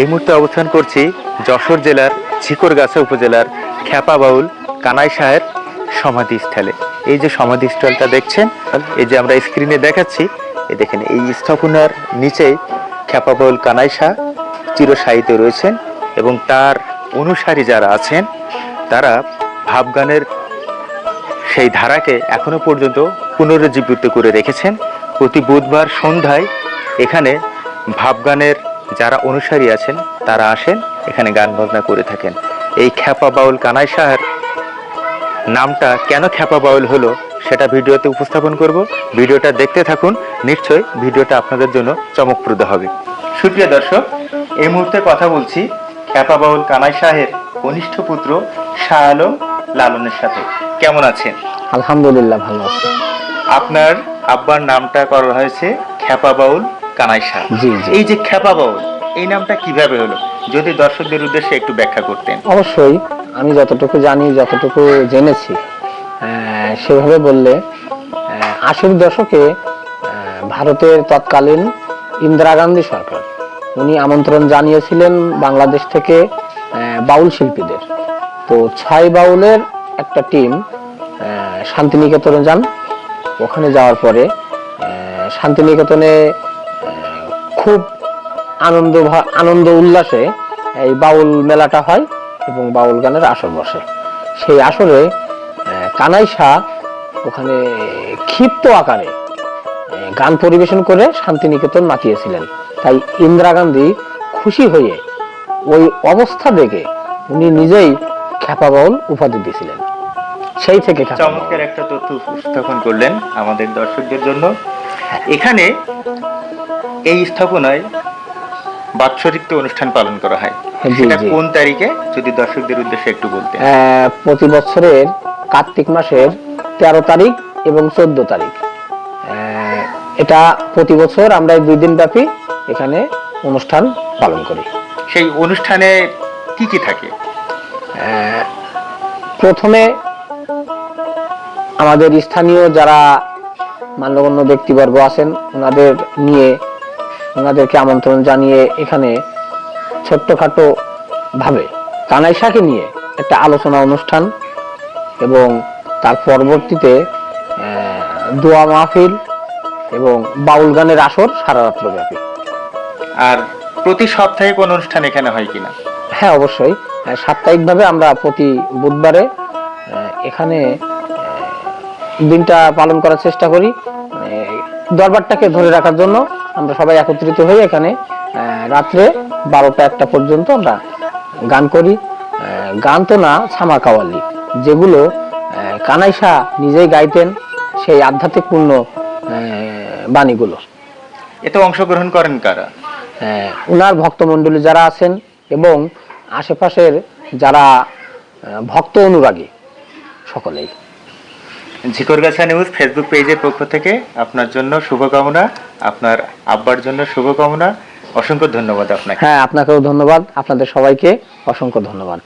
এই মুহূর্তে অবস্থান করছি যশোর জেলার ঝিকরগাছা উপজেলার খ্যাপা বাউল কানাই শাহের সমাধিস্থলে। এই যে সমাধিস্থলটা দেখছেন, এই যে আমরা স্ক্রিনে দেখাচ্ছি, এই দেখেন, এই স্থাপনার নিচেই খ্যাপা বাউল কানাই শাহ চিরসাহিত রয়েছেন এবং তার অনুসারী যারা আছেন, তারা ভাবগানের সেই ধারাকে এখনও পর্যন্ত পুনরুজ্জীবিত করে রেখেছেন। প্রতি বুধবার সন্ধ্যায় এখানে ভাবগানের যারা অনুসারী আছেন তারা আসেন এখানে গান বাজনা করে থাকেন। এই খ্যাপা বাউল কানাই শাহের নামটা কেন খ্যাপা বাউল হলো সেটা ভিডিওতে উপস্থাপন করব। ভিডিওটা দেখতে থাকুন নিশ্চয়ই ভিডিওটা আপনাদের জন্য চমকপ্রদ হবে। সুপ্রিয় দর্শক এই মুহূর্তে কথা বলছি খ্যাপা বাউল কানাই শাহের কনিষ্ঠ পুত্র শাহ আলম লালনের সাথে। কেমন আছেন? আলহামদুলিল্লাহ ভালো আছি। আপনার আব্বার নামটা করা হয়েছে খ্যাপা বাউল কানাই শাহ। এই যে খ্যাপা বাউল এই নামটা কীভাবে হলো? যদি দর্শকদের উদ্দেশ্যে একটু ব্যাখ্যা করতেন। অবশ্যই আমি যতটুকু জানি যতটুকু জেনেছি সেভাবে বললে আশির দশকে ভারতের তৎকালীন ইন্দিরা গান্ধী সরকার উনি আমন্ত্রণ জানিয়েছিলেন বাংলাদেশ থেকে বাউল শিল্পীদের। তো ছয় বাউলের একটা টিম শান্তিনিকেতনে যান। ওখানে যাওয়ার পরে শান্তিনিকেতনে খুব আনন্দ আনন্দ উল্লাসে এই বাউল মেলাটা হয় এবং বাউল গানের আসর বসে। সেই আসরে কানাই শাহ ওখানে ক্ষিপ্ত আকারে গান পরিবেশন করে শান্তিনিকেতন মাতিয়েছিলেন। তাই ইন্দিরা গান্ধী খুশি হয়ে ওই অবস্থা দেখে উনি নিজেই খ্যাপা বাউল উপাধি দিয়েছিলেন। সেই থেকে চমৎকার একটা তথ্য উপস্থাপন করলেন আমাদের দর্শকদের জন্য। এখানে এই স্থাপনায় বাৎসরিক তো অনুষ্ঠান পালন করা হয়। সেটা কোন তারিখে? যদি দর্শকদের উদ্দেশ্যে একটু বলতেন। আহ, প্রতি বছরের কার্তিক মাসের তেরো তারিখ এবং চোদ্দ তারিখ। এটা প্রতি বছর আমরা এই দুই দিন ব্যাপী এখানে অনুষ্ঠান পালন করি। সেই অনুষ্ঠানে কি কি থাকে? আহ, প্রথমে আমাদের স্থানীয় যারা মান্যগণ্য ব্যক্তিবর্গ আছেন ওনাদের নিয়ে ওনাদেরকে আমন্ত্রণ জানিয়ে এখানে ছোট্টখাটো ভাবে কানাইশাকে নিয়ে একটা আলোচনা অনুষ্ঠান এবং তার পরবর্তীতে দোয়া মাহফিল এবং বাউল গানের আসর সারা রাত্র ব্যাপী আর প্রতি সপ্তাহে কোন অনুষ্ঠান এখানে হয় কিনা? হ্যাঁ অবশ্যই। সাপ্তাহিকভাবে আমরা প্রতি বুধবারে এখানে দিনটা পালন করার চেষ্টা করি। মানে দরবারটাকে ধরে রাখার জন্য আমরা সবাই একত্রিত হয়ে এখানে রাত্রে বারোটা একটা পর্যন্ত আমরা গান করি। গান তো না ছামা কাওয়ালি যেগুলো আহ, কানাইশা নিজেই গাইতেন সেই আধ্যাত্মিকপূর্ণ বাণীগুলো। এতে অংশগ্রহণ করেন কারা? আহ, উনার ভক্তমণ্ডলী যারা আছেন এবং আশেপাশের যারা ভক্ত অনুরাগী সকলেই। ঝিকরগাছা নিউজ ফেসবুক পেজের পক্ষ থেকে আপনার জন্য শুভকামনা, আপনার আব্বার জন্য শুভকামনা। অসংখ্য ধন্যবাদ আপনাকে। হ্যাঁ আপনাকেও ধন্যবাদ। আপনাদের সবাইকে অসংখ্য ধন্যবাদ।